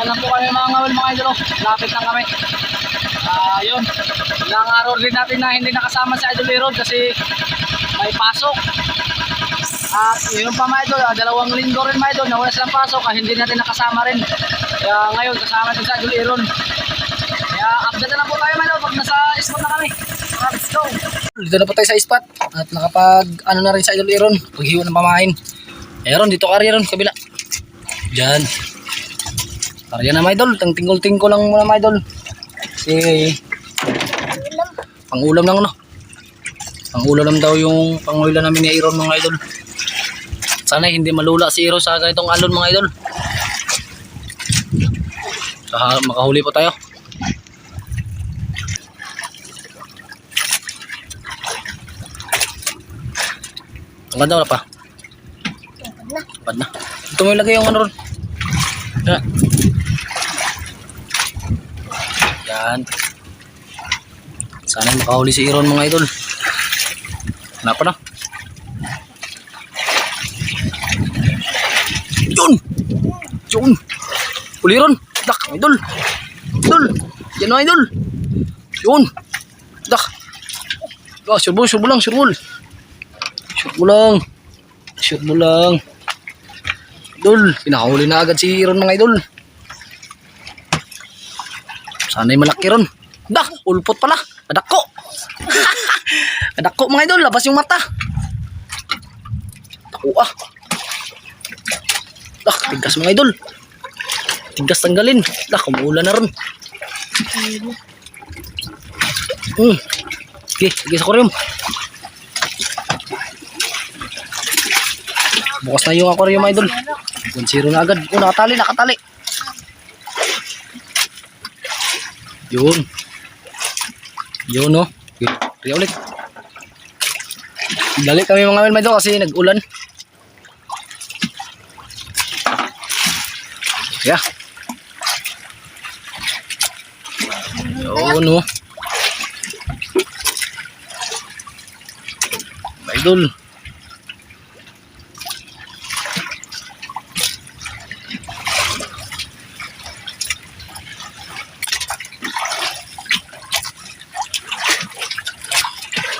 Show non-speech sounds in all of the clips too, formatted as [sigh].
Diyan lang po kami mga ngawil mga idol. Lapit lang kami. Ah, yun. Ilang rin natin na hindi nakasama sa Idol Aaron kasi may pasok. At yun pa mga idol, ah, dalawang linggo rin mga idol, nawala silang pasok, ah, hindi natin nakasama rin. Kaya ngayon, kasama natin sa Idol Aaron. Kaya update na po tayo mga idol pag nasa spot na kami. Let's go! Dito na po tayo sa spot at nakapag ano na rin sa Idol Aaron, paghiwa ng pamain. Aaron, dito ka Aaron, kabila. Diyan. Karya na mga idol, tang tingkol-tingkol lang muna mga idol. Kasi pangulam lang ano. Pangulam lang daw yung pangulam namin ni Aaron mga idol. Sana hindi malula si Aaron sa ganitong alon mga idol. Saka makahuli po tayo. Ang ganda wala pa. Pad na. Ito mo ilagay yung ano ron. Yan. Yan. Sana makahuli si Aaron mga idol. Wala pa na. Yun! Yun! Huli ron! Dak! Idol! Idol! Yan mga idol! Yun! Dak! Ah, sure ball lang. Shoot mo lang. Mo lang. Idol, pinakahuli na agad si Ron mga idol. Sana'y malaki ron. Dak, ulpot pala. Kadako. Kadako [laughs] mga idol, labas yung mata. Dako ah. Dak, tigas mga idol. Tigas tanggalin. Dak, umuulan na ron. Hmm. Sige, sige sa aquarium. Bukas na yung aquarium idol. 1-0 na agad. Oh, nakatali, nakatali. Yun. Yun, no. Yun. Kaya ulit. Dali kami mga melmay doon kasi nag-ulan. Yeah. Yun, no. Idol.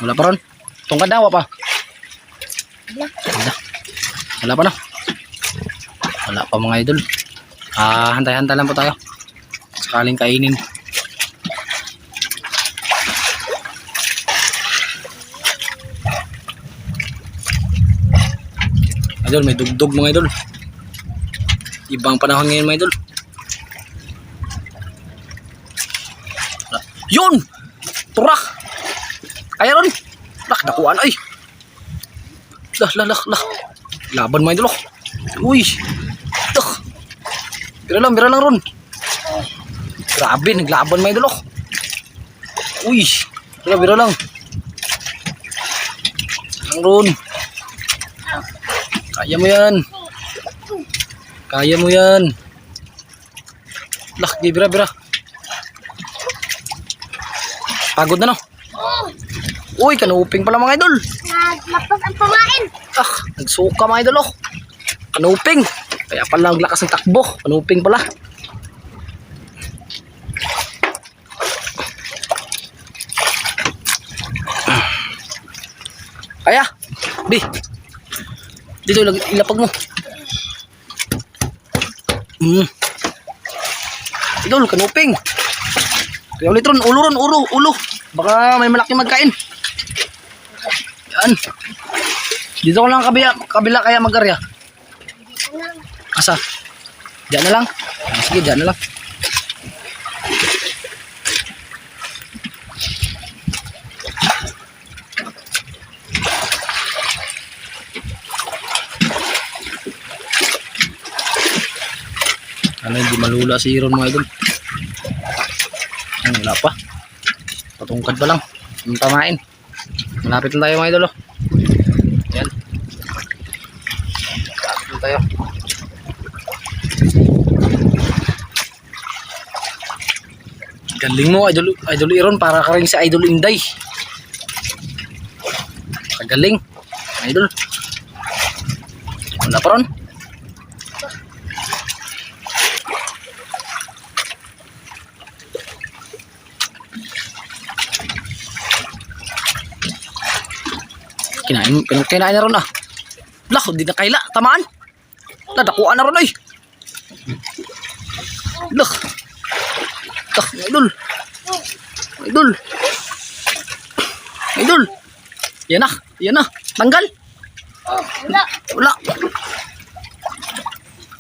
Wala pa ron. Tungkad na, wala pa. Wala. Wala pa na. Wala pa mga idol. Ah, hantay-hantay lang po tayo. Sakaling kainin. Idol, may dugdog mga idol. Ibang panahon ngayon mga idol. Yun! Turak! Kaya ron. Lak, nakuhaan ay. Lah, lah, lah, lah. Laban mga idol. oh. Uy. Dak. Bira lang, bira lang ron. Grabe, naglaban mga idol. oh. Uy. Bira, bira lang. Lang ron. Kaya mo yan. Kaya mo yan. Lah, di bira, bira. Pagod na no. Uy, kanuping pala mga idol. Naglapas ang pamain. Ah, nagsuka mga idol oh. Kanuping. Kaya pala ang lakas ng takbo. Kanuping pala. Kaya, Bi. Dito lag ilapag mo. Hmm. Idol, kanuping. Kaya ulit ron, ulo ron, ulo, ulo. Baka may malaki magkain. Yan. Dito ko lang kabila, kabila kaya magarya. Asa? Diyan na lang. Ah, Sige, diyan na lang. Ano hindi malula si Iron mga idol. Ang wala pa. Patungkad pa lang. Ang tamain. Malapit lang tayo mga idolo. Oh. Ayan. Malapit lang tayo. Galing mo, Idol, Idol Iron. Para ka rin sa Idol Inday. Kagaling. Idol. Wala pa ron. Kinain, pinang kinain na ron ah. Lah, di na kaila. Tamaan. Lah, dakuan na ron ay. Lah. Lah, idol. Idol. Idol. Yan na, yan na. Tanggal. Oh, wala. Wala.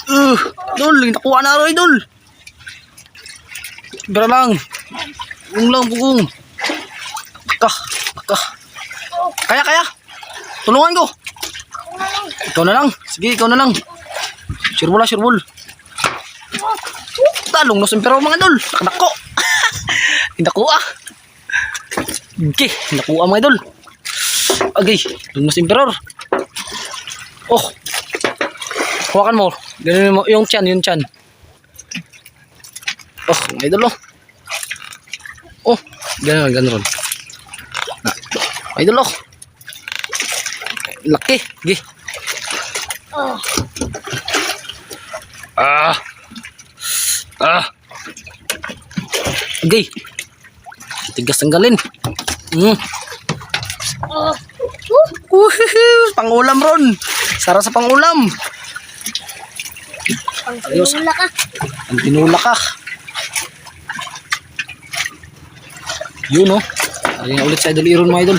Uh, idol, nakuha na ron, idol. Bira lang. Bugong lang, bugong. Kah, kah. Kaya, kaya. Tulungan ko. Ikaw na lang. Sige, ikaw na lang. Sureball ah, sureball. Talong no pero mga idol. Nakadako. [laughs] Hinako ah. Okay, hinako ah mga idol. Okay, lungnos emperor. Oh. Hawakan mo. Ganun mo yung chan, yung chan. Oh, mga idol oh. Oh, ganun, ganun. Na, mga idol oh. Laki. Gi. Oh, Ah. Ah. Okay. Tigas tanggalin. Mm. oh. Woohoo! Pangulam ron. Sara sa pangulam. Pang Ayos. sinula ka. Ang tinula ka. Yun oh. Ayun ulit sa idol iron mga idol.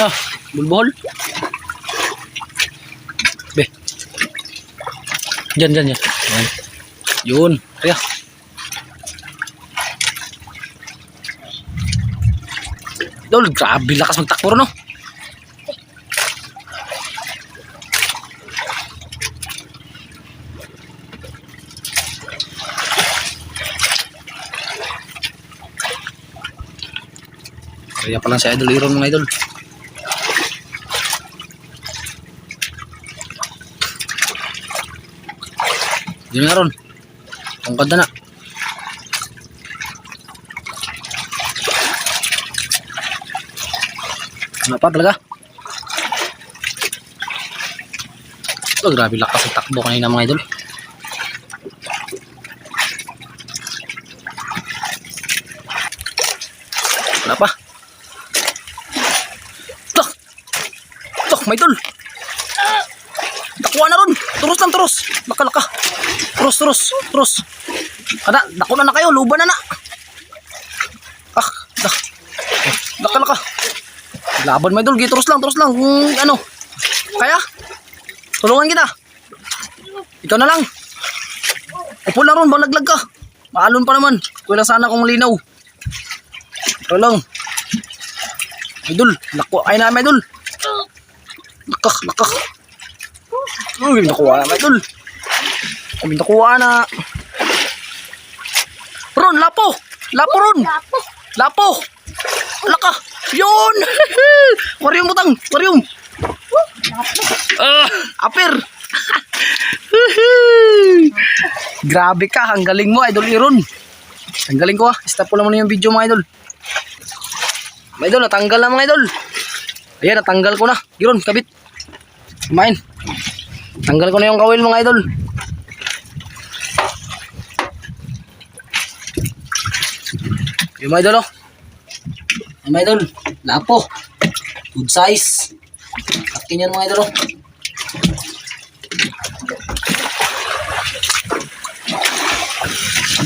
Ah, bulbol. Be. Diyan, diyan. Yan. Yun. Kaya. Dol, grabe lakas magtakbo no. Kaya pa lang si Idol Iron mga idol. Yun nga ron. Tungkad na na. Ano pa talaga? Oh, grabe lakas ang takbo kanina mga idol. Wala pa. Tok! Tok, mga idol! Dakuha na ron! Turos lang, turos! Laka, laka! Turos, turos, turos! Kada, dako na na kayo, luba na na! Ah, dak! Laka, laka! Laban mga idol, gituros lang, turos lang. Kung ano, kaya? Tulungan kita. Ikaw na lang. Upo lang ron, bang naglag ka. Maalon pa naman. Kuya lang sana kung linaw. Ikaw lang. Idol, lako ay na idol. Lakak, lakak. Uy, nakuha na idol. Kami nakuha na. Ron, lapo. Lapo ron. Lapo. Lapo! Wala ka! Yun! [laughs] Aquarium butang! Aquarium! Ah! Aper! [laughs] Grabe ka! Ang galing mo, Idol Iron! Ang galing ko ah! Stop ko lang muna yung video mga idol. Mga idol, natanggal na mga idol. Ayan, natanggal ko na. Iron, kabit. Kumain. Tanggal ko na yung kawil mga idol. Yung mga idol oh. Yung mga idol, lapo. Good size. Akin yan mga idol oh.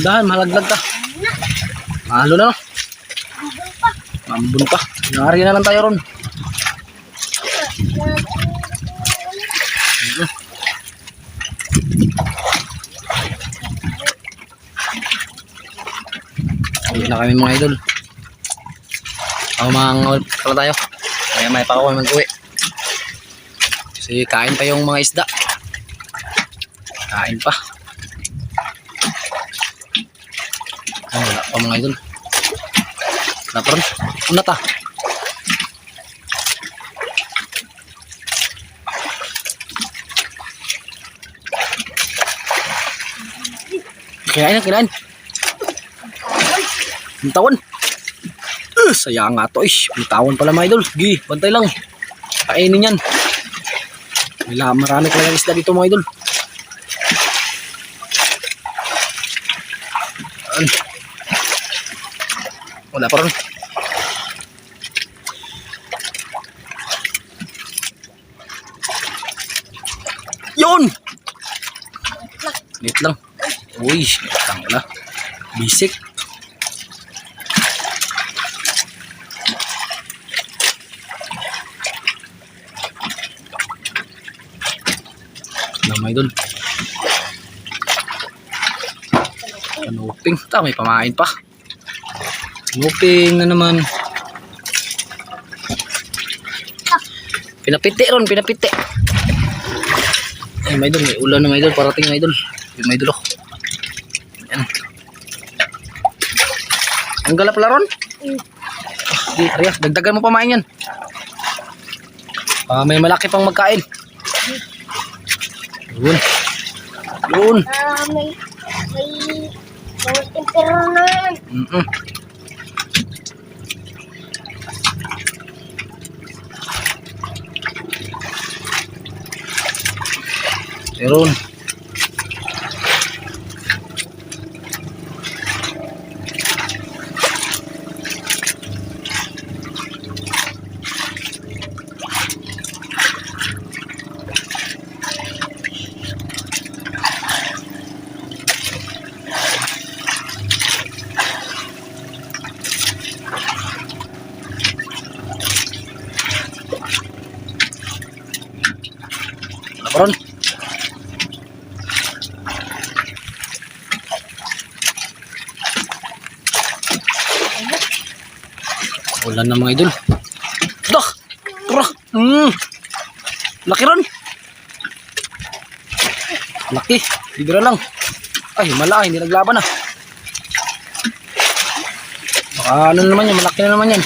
Dahan, malaglag ka. Mahalo na no. Mambun pa. Nangari na lang tayo ron. Uwi na kami mga idol. Ako mga ngawal pala tayo. Kaya may pa ako mag-uwi. Kasi kain pa yung mga isda. Kain pa. Ay, wala pa mga idol. Rin. Una ta. Kinain na, kinain. Bintawan. Uh, sayang nga to, ish. Bintawan pala mga idol. Gi, bantay lang. Kainin yan. Wala, marami talaga isda dito mga idol. Wala pa rin. Yun! Wait lang. Uy, tang wala. Bisik. Namay doon. Kanuping. Ta, may pamain pa. Kanuping na naman. Pinapiti ron, pinapiti. Ay, may idol, may ulan na may idol. Parating may. Yung may idol oh. Ang gala pala ron? Mm. Di, Arya, dagdagan mo pa main yan. Ah, may malaki pang magkain. Yun. Yun. Ah, may, may, may tempero na yan. Mm-mm. Meron. Meron. Ulan na mga idol. Dah! Tara! Mm. Laki ron! Laki! Libra lang. Ay, mala, hindi naglaban ah. Baka ano na naman yan, malaki na naman yan.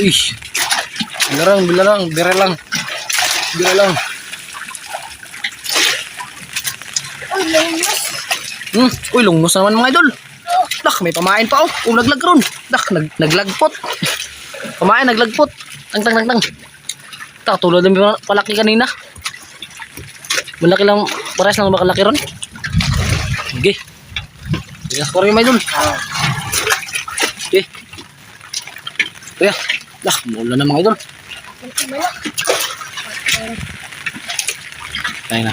Ish. Bila lang, bila lang, bira lang. Hmm, uy, lungnos na naman mga idol. Dak, may pamain pa oh. Oh, naglag ron. Dak, nag, naglagpot. Pamain, naglagpot. Tang, tang, tang, tang. Tak, tulad ng pala- palaki kanina. Malaki lang, pares lang makalaki ron. Sige. Sige, score yung mga idol. Sige. Kuya, dak, mula na mga idol. Tayo na.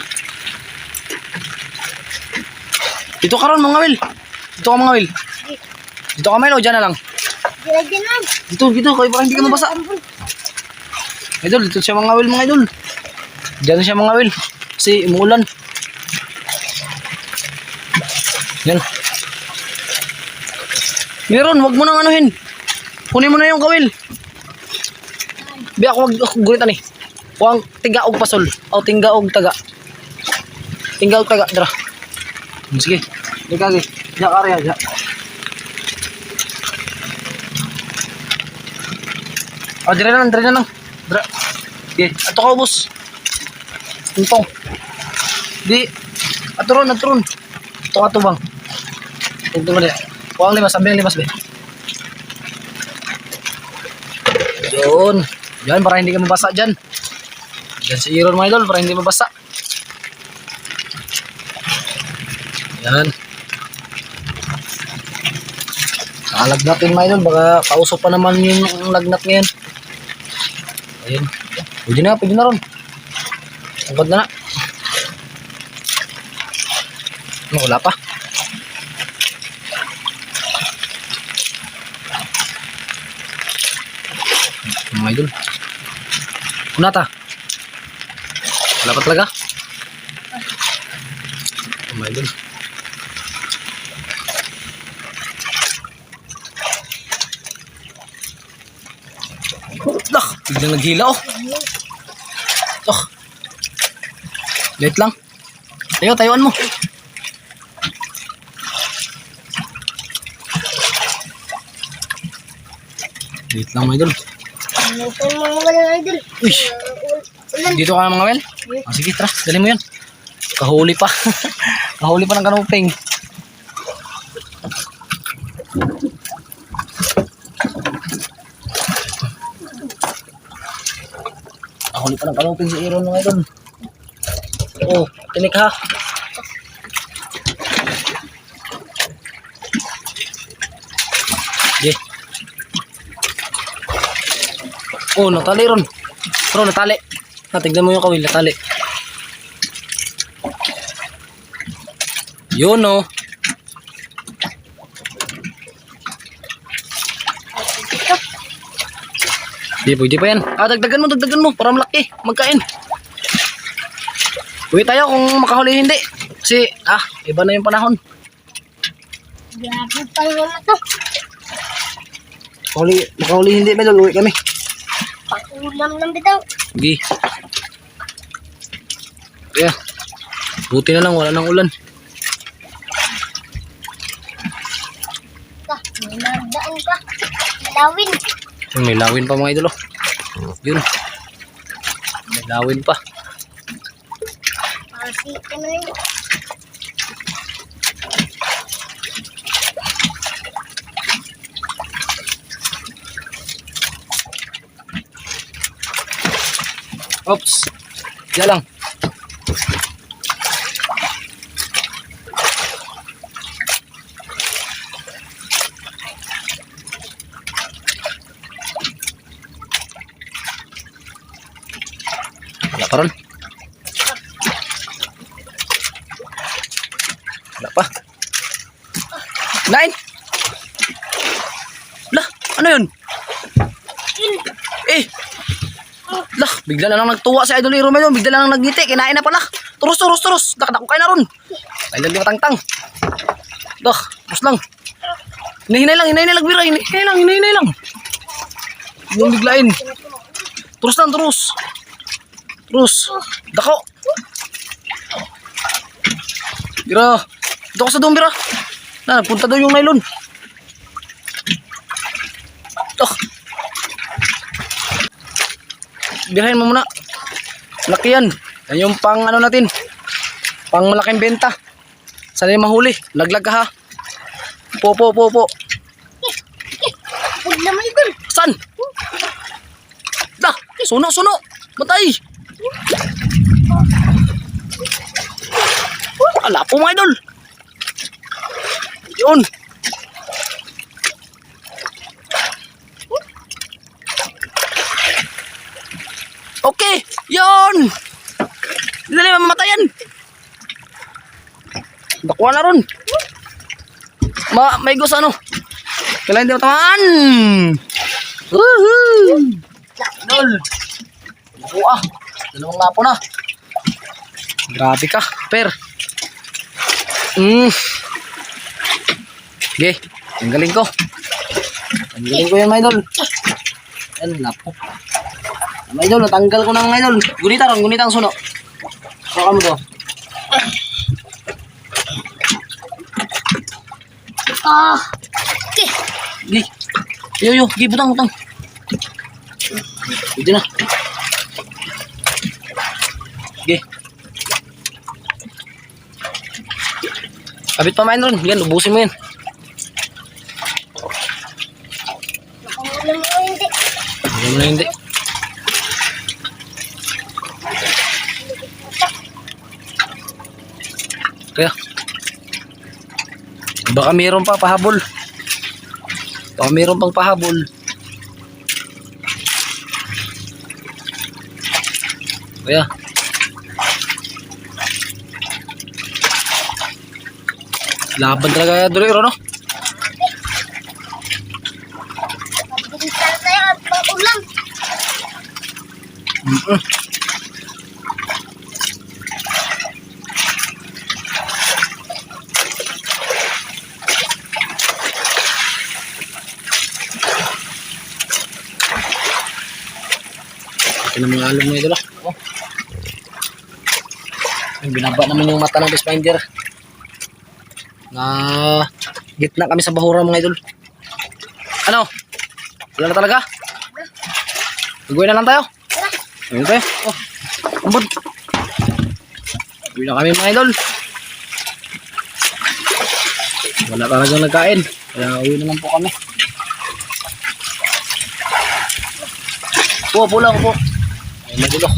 Dito ka ron mga Will. Dito ka mga Will. Dito ka Milo, dyan na lang. Dito, dito, kayo parang hindi ka mabasa. Idol, dito siya mga Will, mga idol. Diyan siya mga Will. Kasi umuulan. Yan. Meron, wag mo nang anuhin. Kunin mo na yung kawil. Bi ako wag ako guritan eh. Huwag tigaog pasol. O tingaog taga. Tingaog taga. Hmm, Sige. Di kagi. Diya ka rin, diya. O, dire na dire na. Dra. Sige, ato ka ubos. Tuntong. Di. Aturon, aturon. Ito ka tubang. Tuntong ka diya. Huwag limas, ng limas, be. Yun. Yan, para hindi ka mabasa dyan. Yan si Iron, mga idol, para hindi mabasa. Yan. Nakalagnat yun, mga idol. Baka kausok pa naman yung lagnat ngayon. Ayun. Pwede na, pwede na ron. Tungkod na na. Wala pa. Mga idol. Una ta. Wala pa talaga. Mga idol. Dah, biglang naghila oh. Oh. Late lang. Tayo, tayuan mo. Late lang mga idol. Yung mga walang idol. Ulan. Dito ka mga wel? Ah, sige, tara, dali mo yan. Kahuli pa. [laughs] Kahuli pa ng kanuping. Kahuli pa ng kanuping si Aaron mga idol. Oh, tinik ha. Oh, natali ron. Bro, natali. Tignan mo yung kawil, natali. Yun, oh. Di, pwede pa yan. Ah, dagdagan mo, dagdagan mo. Para malaki. Magkain. Uwi tayo kung makahuli hindi. Kasi, ah, iba na yung panahon. Grabe pa naman na to. Makahuli, makahuli hindi, may luluwi kami. Pakulam ng bitaw. Sige. Yeah. Buti na lang, wala nang ulan. Ka, may nagdaan ka. Lawin. Yung May lawin pa mga idolo. Yun. May lawin pa. Pasi ka na Oops. Diyan lang. Wala pa ron. Wala pa. Nine! Lah, ano yun? Eh! Lah, bigla na lang nagtuwa si Idol Hero Melon. Bigla na lang nagngiti. Kinain na pala. Turus, turus, turus. Dakdak ko kayo na ron. Kailan di matangtang. Dah, terus lang. Hinahinay lang, hinahinay lang, Bira. Hinahinay lang, hinahinay lang. Yung biglain. Terus lang, terus. Terus. Dako. Bira. Dako sa doon, Bira. Na, nagpunta daw yung nylon. Dah. Birahin mo muna. Laki yan. Yan yung pang ano natin. Pang malaking benta. Sana yung mahuli. Laglag ka ha. Po, po, po, po. Huwag naman ito. San? Da! Suno, suno! Matay! Ala po mga idol! Yun! Okay! Yun! Hindi na mamatayan! Nakuha na ron! Ma, may gusto ano? Kailangan hindi matamaan! Woohoo! Idol! Nakuha! Dalawang lapo na! Grabe ka, per! Mm. Okay, ang galing ko. Ang galing ko yan, mga idol. Yan, lapo. Mga idol, natanggal ko ng idol. Gunita ron, gunita ang suno. Saka mo to. Ah. Okay. Gi. Yo, yo, gi, butang, butang. Pwede na. Gi. Kapit pa main ron. Yan, ubusin mo yan. Hindi mo na hindi. Baka mayroon pa pahabol. Baka mayroon pang pahabol. Kaya. Laban talaga Dorero, no? Mm-mm. Ito na mga mo ito lang. Oh. Binaba naman yung mata ng finder. Na gitna kami sa bahura mga idol. Ano? Wala na talaga? Gagawin na lang tayo. Ayun tayo. Oh. Ambod. Uwi na kami mga idol. Wala talagang nagkain. Kaya uwi na lang po kami. Po, po lang po. Mga idol. oh.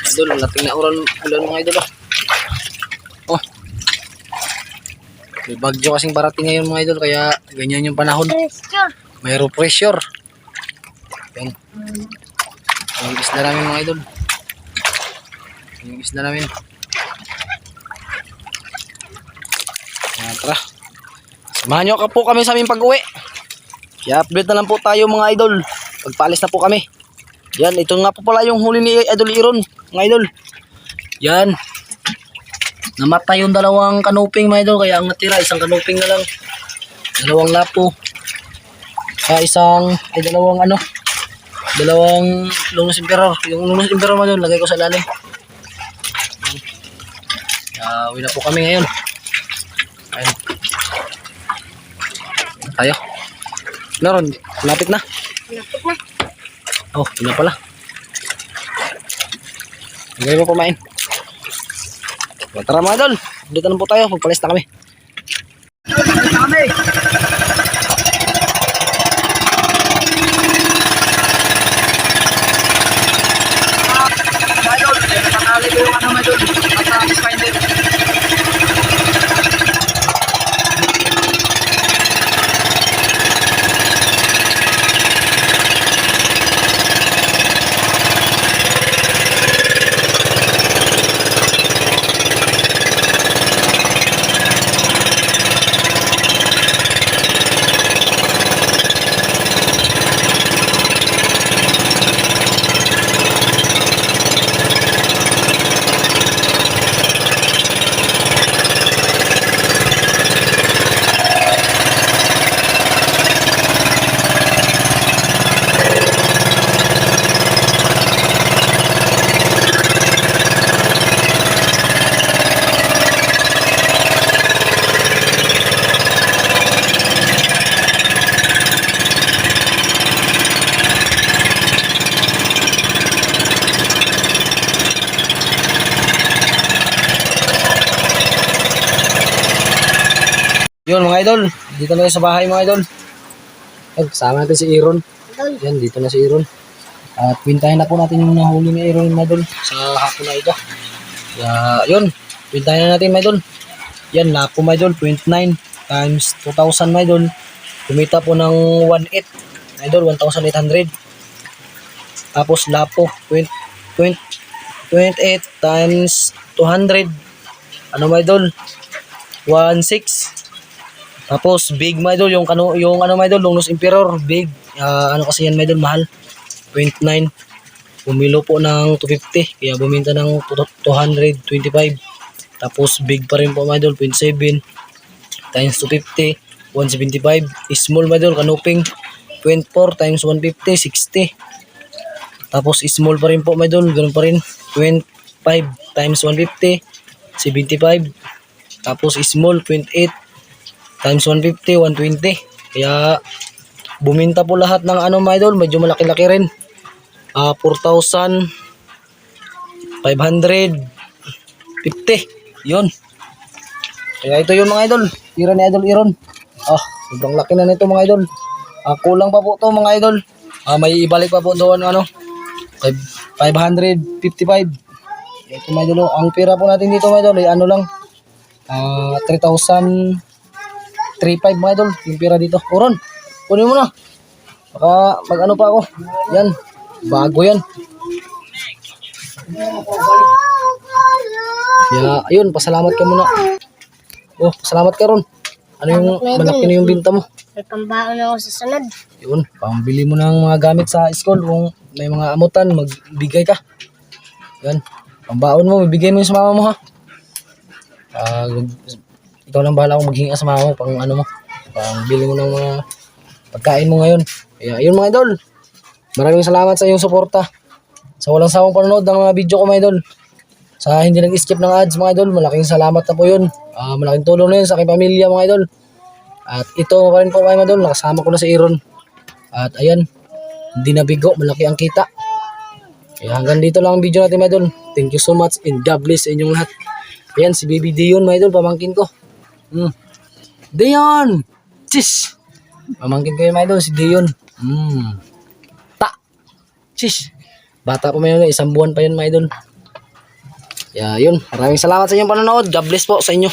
Idol, lating na ulan, ulan mga idol. oh. Oh. May bagyo kasing parating ngayon mga idol, kaya ganyan yung panahon. Mayroong pressure. Yan. Yung isla namin mga idol. Yung isla namin. Yan, tara. Samahan nyo ka po kami sa aming pag-uwi. Kaya update na lang po tayo mga idol. Pagpaalis na po kami. Yan, ito nga po pala yung huli ni Idol Iron, mga idol. Yan. Namatay yung dalawang kanuping mga idol, kaya ang natira isang kanuping na lang. Dalawang lapo. Sa isang, ay dalawang ano, dalawang lunus emperor. Yung lunus emperor mo doon, lagay ko sa lalim. Uh, uwi na po kami ngayon. Ayun. Tayo. Meron, lapit na. Lapit na. Oh, yun na pala. Hanggang mo kumain. Tara mga idol, dito na po tayo, magpalis kami. Magpalis na kami! Mga idol, nakakali ko yung ano mga idol, at satisfied Yun mga idol, dito na sa bahay mga idol. Ay, kasama natin si Aaron. Yan, dito na si Aaron. At pintahin na po natin yung nahuli ni Aaron mga idol sa hapon na ito. Kaya, yun, pintahin na natin mga idol. Yan, lapo mga idol, 29 times 2,000 mga idol. Kumita po ng 1,800 idol, 1,800. Tapos lapo, 20, 20, 28 times 200. Ano mga idol? 1,600. Tapos big my idol yung ano yung ano my idol Longnose Emperor big. Ah, ano kasi yan my idol mahal. 0.9 Bumilo po ng 250 kaya buminta ng 225 tapos big pa rin po my idol 0.7 times 250 175 small my idol kanuping 0.4 times 150 60 tapos small pa rin po my idol ganun pa rin 25 times 150 75 tapos small 0.8 times 150, 120. Kaya buminta po lahat ng ano mga idol, medyo malaki-laki rin. Ah, 4,550. Yun. Kaya ito yun mga idol. Tira ni Idol Iron. Ah, sobrang laki na nito mga idol. Ah, kulang pa po to mga idol. Ah, may ibalik pa po doon ano. Five- 555. Ito mga idol. oh. Ang pira po natin dito mga idol ay ano lang. Ah, 3,000 3.5 mga idol, yung pira dito. Oron, kunin mo na. Baka mag-ano pa ako. Yan, bago yan. Kaya, ayun, pasalamat ka muna. Oh, pasalamat ka ron. Ano yung, malaki na yung binta mo. May pambaon ako sa sunod. Yun, pambili mo ng mga gamit sa school. Kung may mga amutan, magbigay ka. Yan, pambaon mo, bibigay mo yung sa mama mo ha. Ah, ikaw lang bahala kung maghingi ka sa mama mo pang ano mo. Pang bili mo ng mga pagkain mo ngayon. Kaya, ayun mga idol. Maraming salamat sa iyong suporta. Sa walang sawang panonood ng mga video ko mga idol. Sa hindi nag-skip ng ads mga idol, malaking salamat na po yun. Ah, malaking tulong na yun sa aking pamilya mga idol. At ito pa rin po mga idol, nakasama ko na si Aaron. At ayan, hindi na bigo, malaki ang kita. Kaya hanggang dito lang ang video natin mga idol. Thank you so much and God bless sa inyong lahat. Ayan, si Baby Dion, mga idol, pamangkin ko. Mm. Dion! Chis! Pamangkin ko yung mga idol, si Dion. Mm. Ta! Chis! Bata pa may idol, isang buwan pa yun mga idol. Yeah, yun. Maraming salamat sa inyong panonood. God bless po sa inyo.